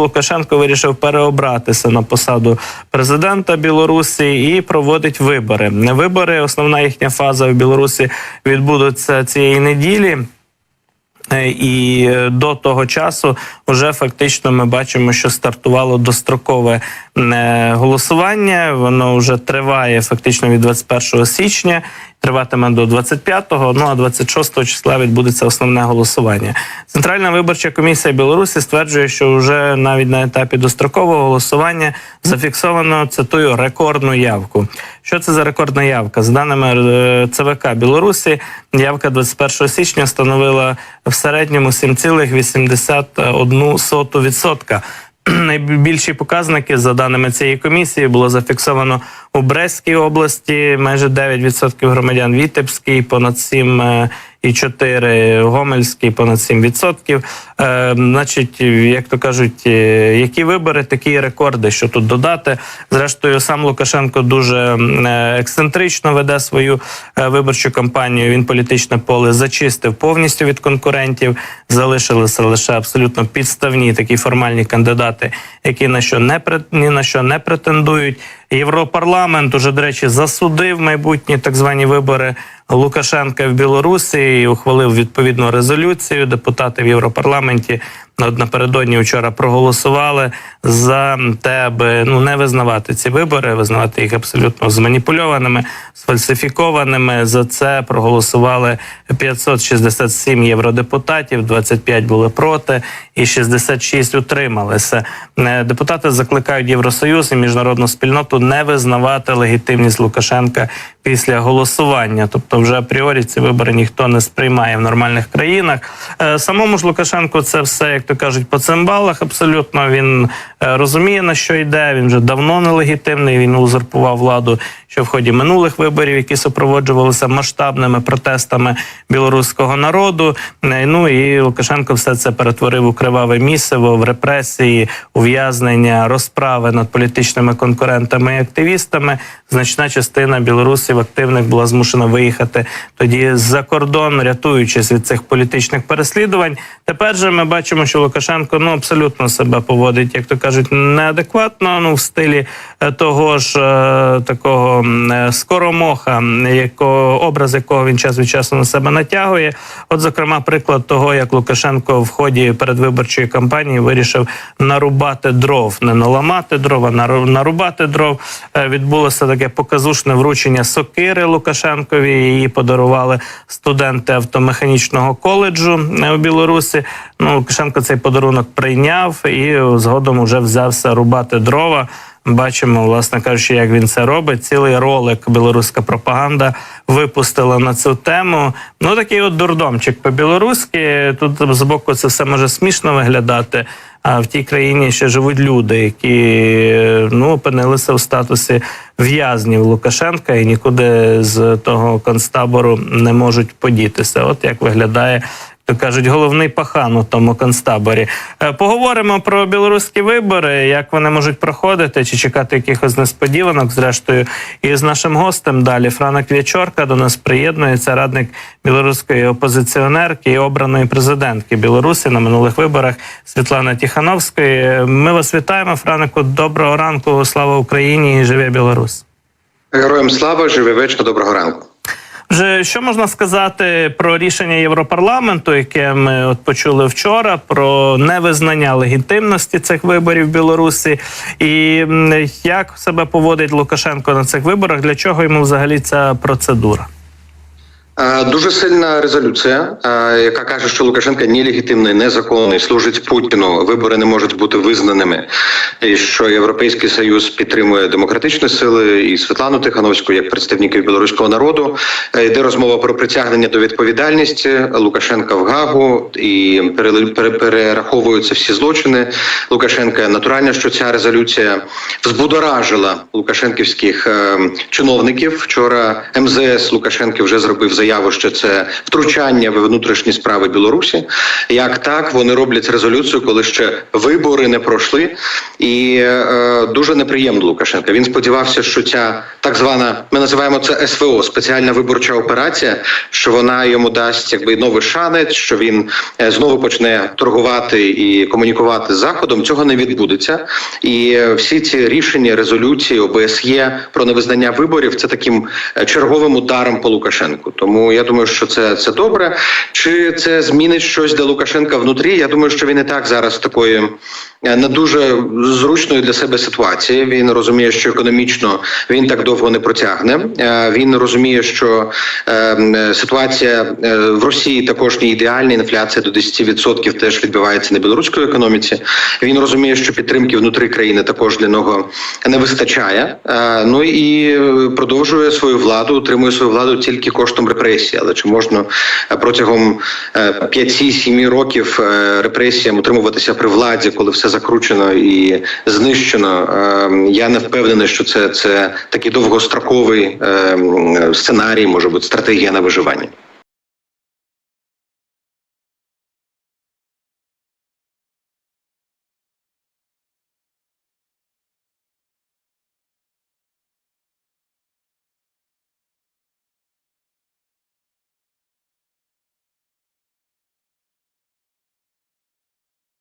Лукашенко вирішив переобратися на посаду президента Білорусі і проводить вибори. Вибори, основна їхня фаза в Білорусі відбудуться цієї неділі. І до того часу вже фактично ми бачимо, що стартувало дострокове е, голосування. Воно вже триває фактично від 21 січня, триватиме до 25-го, Ну а 26 числа відбудеться основне голосування. Центральна виборча комісія Білорусі стверджує, що вже навіть на етапі дострокового голосування зафіксовано цитую рекордну явку. Що це за рекордна явка? За даними е, ЦВК Білорусі, явка 21 січня становила в середньому 7,81%. Найбільші показники за даними цієї комісії було зафіксовано у Брестській області майже 9% громадян, Вітебській понад 7 е, і 4, Гомельський понад 7%. Е, значить, як то кажуть, е, які вибори, такі і рекорди, що тут додати. Зрештою, сам Лукашенко дуже е, ексцентрично веде свою е, виборчу кампанію. Він політичне поле зачистив повністю від конкурентів. Залишилися лише абсолютно підставні такі формальні кандидати, які на що не ні на що не претендують. Європарламент уже, до речі, засудив майбутні так звані вибори Лукашенка в Білорусі і ухвалив відповідну резолюцію. Депутати в Європарламенті напередодні вчора проголосували за те, аби ну не визнавати ці вибори, визнавати їх абсолютно зманіпульованими, сфальсифікованими. За це проголосували 567 євродепутатів, 25 були проти і 66 утрималися. Е, Депутати закликають Євросоюз і міжнародну спільноту не визнавати легітимність Лукашенка після голосування. Тобто, вже апріорі ці вибори ніхто не сприймає в нормальних країнах. Е, Самому ж Лукашенку це все, як то кажуть, по цимбалах. Абсолютно він е, розуміє на що йде. Він вже давно нелегітимний. Він узурпував владу що в ході минулих виборів, які супроводжувалися масштабними протестами білоруського народу. Е, Ну і Лукашенко все це перетворив у криваве місиво, в репресії, ув'язнення, розправи над політичними конкурентами і активістами. Значна частина білорусів активних була змушена виїхати тоді за кордон, рятуючись від цих політичних переслідувань. Тепер же ми бачимо, що Лукашенко ну абсолютно себе поводить, як то кажуть, неадекватно. Ну в стилі е, того ж е, такого е, скоромоха, якого образ якого він час від часу на себе натягує. От, зокрема, приклад того, як Лукашенко в ході передвиборчої кампанії вирішив нарубати дров, не наламати дров, а нару- нарубати дров. Відбулося таке показушне вручення сокири Лукашенкові. Її подарували студенти автомеханічного коледжу у Білорусі. Ну, Лукашенко цей подарунок прийняв і згодом уже взявся рубати дрова. Бачимо, власне кажучи, як він це робить. Цілий ролик білоруська пропаганда випустила на цю тему. Ну такий от дурдомчик по-білоруськи. Тут з боку це все може смішно виглядати. А в тій країні ще живуть люди, які ну опинилися в статусі в'язнів Лукашенка і нікуди з того концтабору не можуть подітися. От як виглядає то кажуть, головний пахан у тому концтаборі. Е, Поговоримо про білоруські вибори, як вони можуть проходити, чи чекати якихось несподіванок. Зрештою, і з нашим гостем далі Франа Квячорка до нас приєднується радник білоруської опозиціонерки і обраної президентки Білорусі на минулих виборах Світлана Тіхановської. Ми вас вітаємо, Франику. Доброго ранку. Слава Україні і живе Білорусь. Героям слава, живе вечно, доброго ранку. Вже що можна сказати про рішення Європарламенту, яке ми от почули вчора, про невизнання легітимності цих виборів в Білорусі, і як себе поводить Лукашенко на цих виборах? Для чого йому взагалі ця процедура? Дуже сильна резолюція, яка каже, що Лукашенко нелегітимний, незаконний, служить Путіну. Вибори не можуть бути визнаними. І що Європейський Союз підтримує демократичні сили і Світлану Тихановську як представників білоруського народу. Е, Йде розмова про притягнення до відповідальності Лукашенка в Гагу і перераховуються всі злочини Лукашенка. Натурально, що ця резолюція взбудоражила лукашенківських е, чиновників. Вчора МЗС Лукашенки вже зробив заяву що це втручання в внутрішні справи Білорусі. Як так вони роблять резолюцію, коли ще вибори не пройшли, і е, дуже неприємно Лукашенка. Він сподівався, що ця так звана, ми називаємо це СВО, спеціальна виборча операція, що вона йому дасть якби новий шанець, що він е, знову почне торгувати і комунікувати з заходом. Цього не відбудеться, і е, всі ці рішення, резолюції ОБСЄ про невизнання виборів це таким е, черговим ударом по Лукашенку. Тому я думаю, що це, це добре. Чи це змінить щось для Лукашенка внутрі? Я думаю, що він і так зараз такої не дуже зручної для себе ситуації. Він розуміє, що економічно він так довго не протягне. Е, Він розуміє, що е, ситуація е, в Росії також не ідеальна. Інфляція до 10% теж відбувається на білоруській економіці. Він розуміє, що підтримки внутри країни також для нього не вистачає. Ну і продовжує свою владу, утримує свою владу тільки коштом репресій. Але чи можна протягом 5-7 років репресіям утримуватися при владі, коли все закручено і знищено? Е, Я не впевнений, що це, це такий довгостроковий е, сценарій, може бути стратегія на виживання.